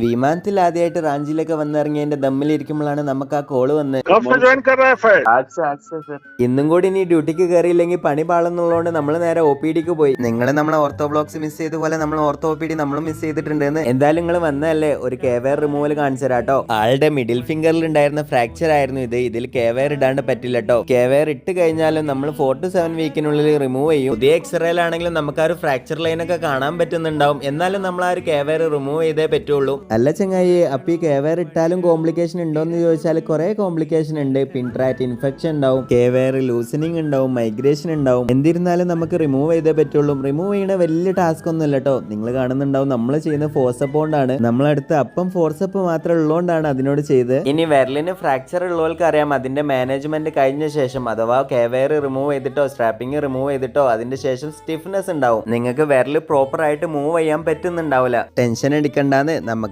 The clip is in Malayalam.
വിമാനത്തിൽ ആദ്യമായിട്ട് റാഞ്ചിയിലൊക്കെ വന്നിറങ്ങിയതിന്റെ ദമ്മിൽ ഇരിക്കുമ്പോഴാണ് നമുക്ക് ആ കോൾ വന്ന്. ഇന്നും കൂടി ഇനി ഡ്യൂട്ടിക്ക് കയറിയില്ലെങ്കിൽ പണി പാളുന്നുള്ളതുകൊണ്ട് നമ്മൾ നേരെ ഒ പി ഡിക്ക് പോയി. നിങ്ങളെ നമ്മളെ ഓർത്തോ ബ്ലോക്സ് മിസ് ചെയ്ത പോലെ നമ്മൾ ഓർത്തോ പി ഡി നമ്മളും മിസ് ചെയ്തിട്ടുണ്ട് എന്തായാലും നിങ്ങൾ വന്നതല്ലേ? ഒരു കെവയർ റിമൂവൽ കാണിച്ചു തരാട്ടോ ആളുടെ മിഡിൽ ഫിംഗറിൽ ഉണ്ടായിരുന്ന ഫ്രാക്ചർ ആയിരുന്നു ഇത്. ഇതിൽ കെവയർ ഇടാണ്ട് പറ്റില്ല കേട്ടോ. കെവയർ ഇട്ട് കഴിഞ്ഞാലും നമ്മൾ ഫോർ ടു സെവൻ വീക്കിനുള്ളിൽ റിമൂവ് ചെയ്യും. പുതിയ എക്സ്റേയിലാണെങ്കിലും നമുക്ക് ആ ഒരു ഫ്രാക്ചർ ലൈനൊക്കെ കാണാൻ പറ്റുന്നുണ്ടാവും. എന്നാലും നമ്മൾ ആ ഒരു കെവയർ റിമൂവ് ചെയ്തേ പറ്റുള്ളൂ. അല്ല ചങ്ങായി അപ്പൊ ഈ കേവയർ ഇട്ടാലും കോംപ്ലിക്കേഷൻ ഉണ്ടോ എന്ന് ചോദിച്ചാൽ കുറെ കോംപ്ലിക്കേഷൻ ഉണ്ട്. പിൻട്രാറ്റ് ഇൻഫെക്ഷൻ ഉണ്ടാവും കേവയർ ലൂസനിങ് ഉണ്ടാവും മൈഗ്രേഷൻ ഉണ്ടാവും. എന്നിരുന്നാലും നമുക്ക് റിമൂവ് ചെയ്തേ പറ്റുള്ളൂ. റിമൂവ് ചെയ്യണ വലിയ ടാസ്ക് ഒന്നും ഇല്ല കേട്ടോ നിങ്ങൾ കാണുന്നുണ്ടാവും നമ്മൾ ചെയ്യുന്ന ഫോഴ്സപ്പ് കൊണ്ടാണ്. നമ്മളടുത്ത് അപ്പം ഫോഴ്സപ്പ് മാത്രം ഉള്ളതുകൊണ്ടാണ് അതിനോട് ചെയ്ത്. ഇനി വിരലിന് ഫ്രാക്ചർ ഉള്ളവർക്ക് അറിയാം അതിന്റെ മാനേജ്മെന്റ് കഴിഞ്ഞ ശേഷം അഥവാ കേവയർ റിമൂവ് ചെയ്തിട്ടോ സ്ട്രാപ്പിംഗ് റിമൂവ് ചെയ്തിട്ടോ അതിന്റെ ശേഷം സ്റ്റിഫ്നെസ് ഉണ്ടാവും. നിങ്ങൾക്ക് വിരൽ പ്രോപ്പർ ആയിട്ട് മൂവ് ചെയ്യാൻ പറ്റുന്നുണ്ടാവില്ല. ടെൻഷൻ എടുക്കണ്ടാന്ന് നമുക്ക്